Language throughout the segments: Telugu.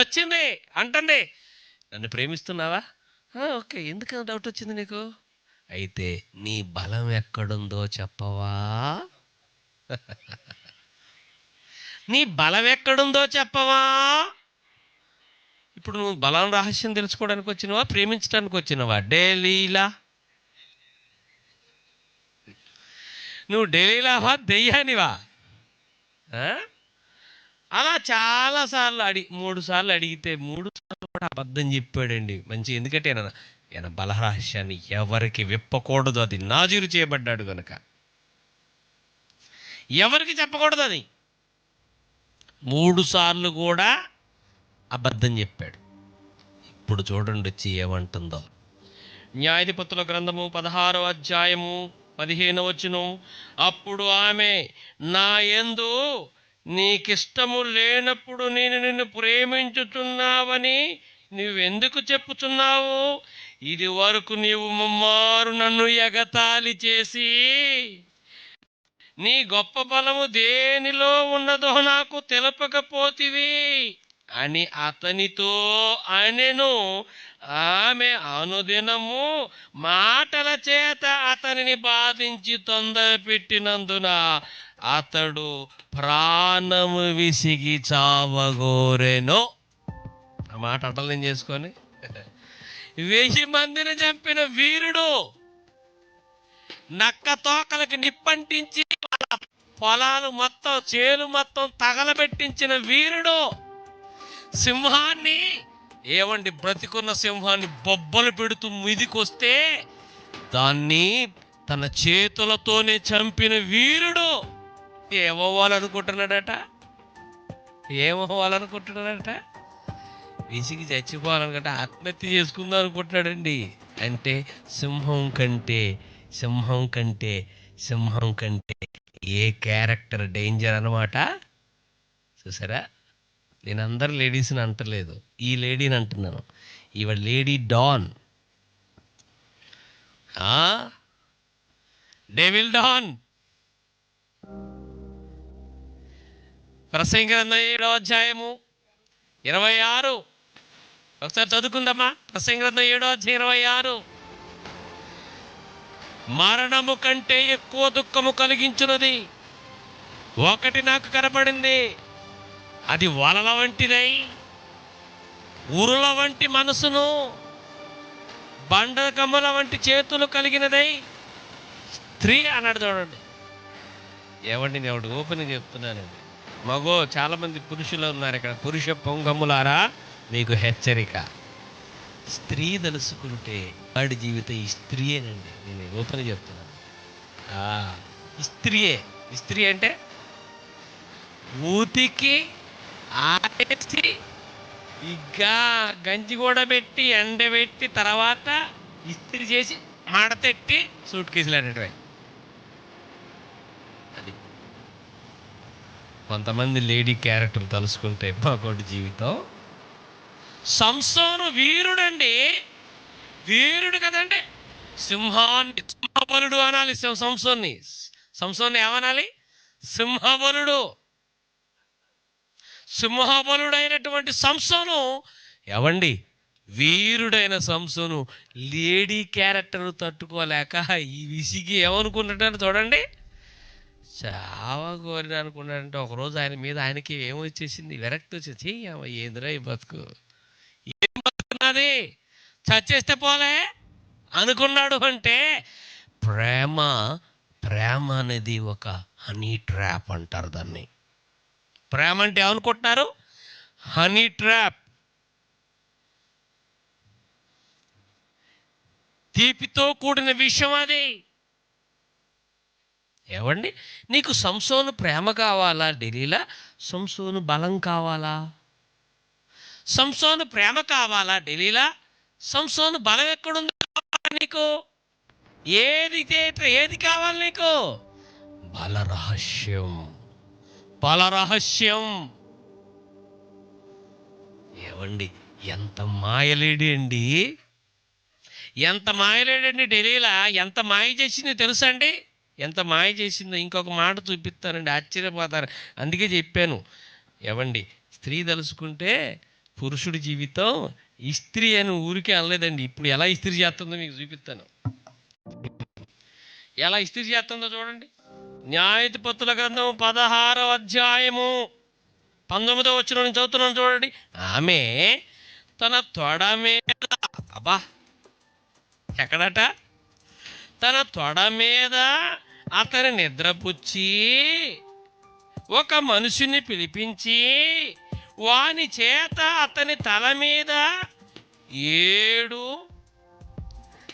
వచ్చింది అంటండి నన్ను ప్రేమిస్తున్నావా? "ఆ, ఓకే ఎందుకు డౌట్ వచ్చింది నీకు? అయితే నీ బలం ఎక్కడుందో చెప్పవా? నీ బలం ఎక్కడుందో చెప్పవా? ఇప్పుడు నువ్వు బలం రహస్యం తెలుసుకోవడానికి వచ్చినవా ప్రేమించడానికి వచ్చినవా? డైలీలా? నువ్వు డైలీలావా దెయ్యానివా? ఆ? అలా చాలాసార్లు అడి మూడు సార్లు అడిగితే మూడు సార్లు కూడా అబద్ధం చెప్పాడండి. మంచి ఎందుకంటే ఈయన ఈయన బలరహస్యాన్ని ఎవరికి విప్పకూడదు. అది నాజీరు చేయబడ్డాడు కనుక ఎవరికి చెప్పకూడదు అది? మూడు సార్లు కూడా అబద్ధం చెప్పాడు. ఇప్పుడు చూడండి వచ్చి ఏమంటుందో. న్యాయాధిపతుల గ్రంథము పదహారో అధ్యాయము పదిహేను వచ్చును అప్పుడు ఆమె నా ఎందు నీకిష్టము లేనప్పుడు నేను నిన్ను ప్రేమించుతున్నావని నువ్వెందుకు చెప్పుతున్నావు? ఇది వరకు నీవు ముమ్మారు నన్ను ఎగతాళి చేసి నీ గొప్ప బలము దేనిలో ఉన్నదో నాకు తెలపకపోతివి అని అతనితో అనెను. ఆమె అనుదినము మాటల చేత అతనిని బాధించి తొందర పెట్టినందున అతడు ప్రాణము విసిగి చావగోరెను. ఆ మాట అటలం చేసుకొని? వెయ్యి మందిని చంపిన వీరుడు నక్క తోకలకు నిప్పంటించి పొలాలు మొత్తం చేలు మొత్తం తగలబెట్టించిన వీరుడు సింహాన్ని ఏమండి బ్రతికున్న సింహాన్ని బొబ్బలు పెడుతూ మీదికొస్తే దాన్ని తన చేతులతోనే చంపిన వీరుడు ఏమవ్వాలనుకుంటున్నాడట ఏమవ్వాలనుకుంటున్నాడట విసిగి చచ్చిపోవాలనుకుంటే ఆత్మహత్య చేసుకుందాం అనుకుంటున్నాడండి అంటే సింహం కంటే సింహం కంటే సింహం కంటే ఏ క్యారెక్టర్ డేంజర్ అనమాట చూసారా? నేను అందరు లేడీస్ని అంటలేదు. ఈ లేడీని అంటున్నాను. ఈవిడ లేడీ డాన్. Devil don. ప్రసంగ ఏడో అధ్యాయము ఇరవై ఆరు. ఒకసారి చదువుకుందామా? ప్రసంగ ఏడో అధ్యాయం ఇరవై ఆరు. మరణము కంటే ఎక్కువ దుఃఖము కలిగించున్నది ఒకటి నాకు కనపడింది. అది వలల వంటిదై ఉరుల వంటి మనసును బండకమ్మల వంటి చేతులు కలిగినదై స్త్రీ అన్నాడు చూడండి. ఏమండి నేను ఒకటి ఓపెన్ చెప్తున్నానండి. మగో చాలామంది పురుషులు ఉన్నారు ఇక్కడ. పురుష పొంగములారా మీకు హెచ్చరిక. స్త్రీ తెలుసుకుంటే వాడి జీవితం ఈ స్త్రీయేనండి. నేను ఓపెన్ చెప్తున్నాను ఆ, స్త్రీయే. స్త్రీ అంటే ఊతికి ఆడేసి ఇగ్గా గంజి కూడా పెట్టి ఎండబెట్టి తర్వాత ఇస్త్రీ చేసి మడతెట్టి సూట్ కేసులు అనేటివి. కొంతమంది లేడీ క్యారెక్టర్ తలుసుకుంటే మగోడి జీవితం. సంసోను వీరుడండి. వీరుడు కదండి. సింహాన్ని సింహబలుడు అనాలి సంసోన్ని. సంసోన్ని ఏమనాలి? సింహబలుడు సింహబలుడైనటువంటి సంసోను ఎవండి వీరుడైన సంసోను లేడీ క్యారెక్టర్ తట్టుకోలేక ఈ విసిగి ఏమనుకున్నట్టు చూడండి. చావ కోరిన అనుకున్నాడంటే ఒకరోజు ఆయన మీద ఆయనకి ఏమొచ్చేసింది విరక్తి వచ్చేసి ఏందిరా ఈ బతుకు? ఏం బతుకున్నది చచ్చేస్తే పోలే? అనుకున్నాడు అంటే ప్రేమ ప్రేమ అనేది ఒక హనీ ట్రాప్ అంటారు దాన్ని. ప్రేమ అంటే ఏమనుకుంటున్నారు? Honey trap. తీపితో కూడిన విషయం అది. ఏవండి నీకు సంసోను ప్రేమ కావాలా ఢిల్లీలా సంసోను బలం కావాలా? సంసోను ప్రేమ కావాలా ఢిల్లీలా సంసోను బలం ఎక్కడుంది కావాలా నీకు? ఏది ఏది కావాలి నీకు? బల రహస్యం. బల రహస్యం. ఏవండి ఎంత మాయలేడి అండి ఎంత మాయలేడండి ఢిల్లీలా ఎంత మాయ చేసింది తెలుసా అండి? ఎంత మాయ చేసిందో ఇంకొక మాట చూపిస్తానండి ఆశ్చర్యపోతారు. అందుకే చెప్పాను ఏవండి స్త్రీ తలుసుకుంటే పురుషుడి జీవితం ఇస్త్రీ అని ఊరికే అనలేదండి. ఇప్పుడు ఎలా ఇస్త్రీ చేస్తుందో మీకు చూపిస్తాను. ఎలా ఇస్త్రీ చేస్తుందో చూడండి. న్యాయధిపతుల గ్రంథం పదహారవ అధ్యాయము పంతొమ్మిదో వచ్చిన నుంచి చదువుతున్నాను చూడండి. ఆమె తన తొడ మీద అబ్బా ఎక్కడట? తన తొడ మీద అతని నిద్రపుచ్చి ఒక మనుషుని పిలిపించి వాని చేత అతని తల మీద ఏడు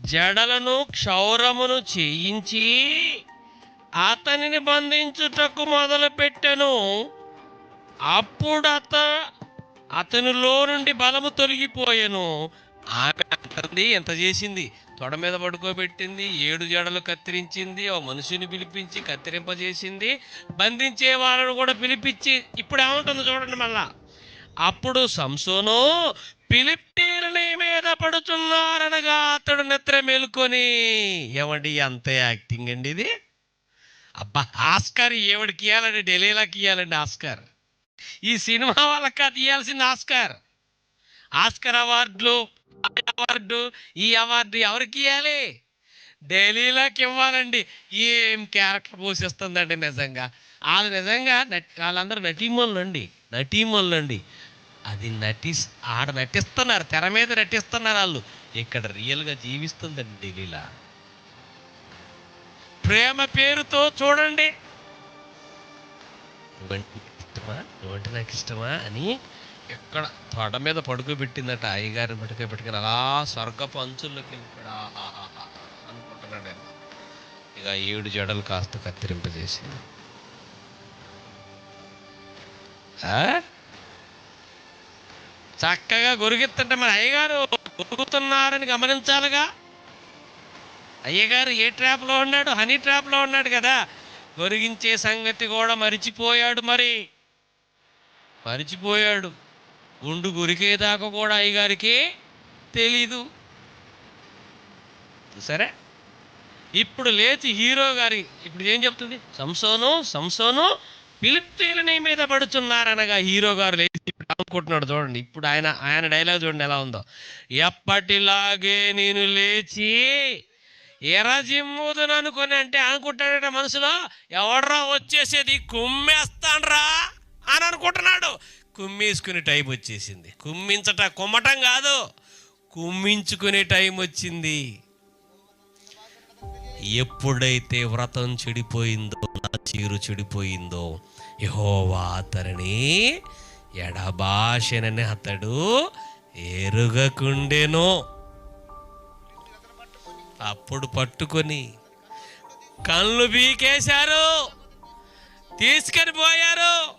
జడలను క్షౌరమును చేయించి అతనిని బంధించుటకు మొదలుపెట్టెను. అప్పుడు అత అతనిలో నుండి బలము తొలగిపోయాను. ఆమె అంటుంది ఎంత చేసింది? తొడ మీద పడుకోబెట్టింది ఏడు జడలు కత్తిరించింది ఓ మనిషిని పిలిపించి కత్తిరింపజేసింది బంధించే వాళ్ళను కూడా పిలిపించి ఇప్పుడు ఏముంటుంది చూడండి మళ్ళా. అప్పుడు సంసోను పిలిప్టీలని మీద పడుతున్నారనగా అతడు నిద్ర మేలుకొని ఏమండి అంత యాక్టింగ్ అండి ఇది? అబ్బా ఆస్కార్ ఏవిడికి ఇవ్వాలండి ఢిల్లీలోకి ఇవ్వాలండి ఆస్కార్. ఈ సినిమా వాళ్ళకి అది ఇవ్వాల్సింది ఆస్కార్. ఆస్కర్ అవార్డులు అవార్డు ఈ అవార్డు ఎవరికి ఇవ్వాలి ఢిల్లీలోకి ఇవ్వాలండి. ఏం క్యారెక్టర్ పోషిస్తుందండి నిజంగా? వాళ్ళు నిజంగా వాళ్ళందరూ నటీమోళ్ళు అండి అండి అది నటి ఆడ నటిస్తున్నారు తెర మీద నటిస్తున్నారు వాళ్ళు. ఇక్కడ రియల్గా జీవిస్తుందండి ఢిల్లీలో. ప్రేమ పేరుతో చూడండి. నువ్వంటే ఇష్టమా? నాకు ఇష్టమా అని ఎక్కడ తొడ మీద పడుకోబెట్టిందట అయ్యగారిని పడుకోబెట్టుకుని అలా స్వర్గపు అంచుల్లోకి వెళ్ళిపోయాడు అనుకుంటున్నాడు ఇక ఏడు జడలు కాస్త కత్తిరింపజేసింది ఆ? చక్కగా గొరిగిస్తుంటే మన అయ్యగారు గొరుగుతున్నారని గమనించాలిగా? అయ్యగారు ఏ ట్రాప్లో ఉన్నాడు? హనీ ట్రాప్లో ఉన్నాడు కదా. గొరిగించే సంగతి కూడా మరిచిపోయాడు మరి. మరిచిపోయాడు. గుండు గురికేదాకా కూడా అయ్యగారికి తెలీదు. సరే ఇప్పుడు లేచి హీరో గారి ఇప్పుడు ఏం చెప్తుంది? సంసోను సంసోను పిలిప్తీలని మీద పడుతున్నారనగా హీరో గారు లేచి ఇప్పుడు అనుకుంటున్నాడు చూడండి. ఇప్పుడు ఆయన ఆయన డైలాగ్ చూడండి ఎలా ఉందో. ఎప్పటిలాగే నేను లేచి ఎర్రజిమ్ముదును అనుకుని అంటే అనుకుంటాడట మనసులో ఎవడ్రా వచ్చేసేది కుమ్మేస్తాన్రా అని అనుకుంటున్నాడు. కుమ్మేసుకునే టైం వచ్చేసింది. కుమ్మించట కుమ్మటం కాదు కుమ్మించుకునే టైం వచ్చింది. ఎప్పుడైతే వ్రతం చెడిపోయిందో నా చీరు చెడిపోయిందో యహోవా అతనిని ఎడబాషనని అతడు ఎరుగకుండెనో. అప్పుడు పట్టుకొని కళ్ళు బీకేశారు తీసుకొని పోయారు.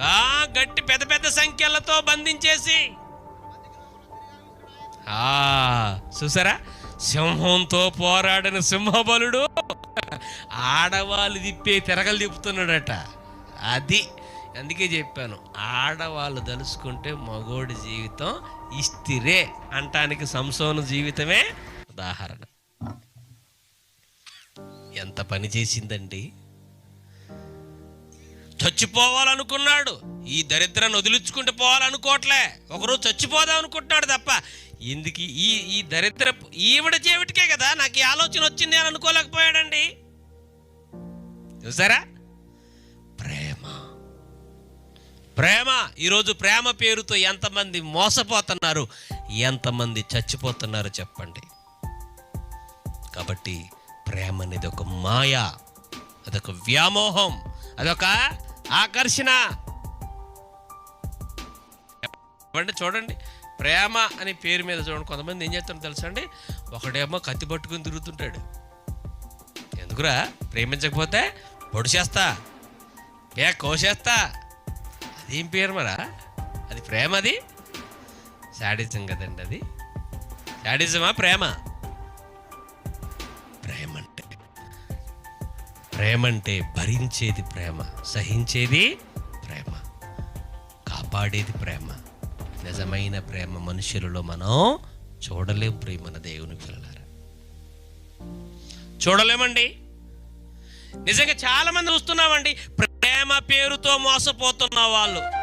గట్టి పెద్ద పెద్ద సంఖ్యలతో బంధించేసి. ఆ చూసారా? సింహంతో పోరాడిన సింహబలుడు ఆడవాళ్ళు తిప్పే తిరగలు తిప్పుతున్నాడట. అది అందుకే చెప్పాను ఆడవాళ్ళు తలుసుకుంటే మగోడి జీవితం ఇస్తిరే అంటానికి సంసోన జీవితమే ఉదాహరణ. ఎంత పని చేసిందండి? చచ్చిపోవాలనుకున్నాడు. ఈ దరిద్రాన్ని వదిలించుకుంటూ పోవాలనుకోవట్లే. ఒకరోజు చచ్చిపోదాం అనుకుంటున్నాడు తప్ప ఎందుకు ఈ ఈ దరిద్ర ఈవిడ చేవిటికే కదా నాకు ఈ ఆలోచన వచ్చింది అని అనుకోలేకపోయాడండి. చూసారా? ప్రేమ. ప్రేమ. ఈరోజు ప్రేమ పేరుతో ఎంతమంది మోసపోతున్నారు ఎంతమంది చచ్చిపోతున్నారు చెప్పండి. కాబట్టి ప్రేమ అనేది ఒక మాయ అదొక వ్యామోహం అదొక ఆకర్షణ. ఇవ్వండి చూడండి. ప్రేమ అనే పేరు మీద చూడండి. కొంతమంది ఏం చేస్తారో తెలుసా అండి? ఒకడేమో కత్తి పట్టుకుని తిరుగుతుంటాడు. ఎందుకురా? ప్రేమించకపోతే పొడి చేస్తా. ఏ కోసేస్తా. అదేం పేరు మరా? అది ప్రేమ అది? శాడిజం కదండి అది. శాడిజమా ప్రేమ? ప్రేమ అంటే భరించేది ప్రేమ సహించేది ప్రేమ కాపాడేది ప్రేమ. నిజమైన ప్రేమ మనుషులలో మనం చూడలేం ప్రేమన దేవుని పిల్లలారా. చూడలేమండి? నిజంగా చాలా మంది చూస్తున్నామండి ప్రేమ పేరుతో మోసపోతున్న వాళ్ళు.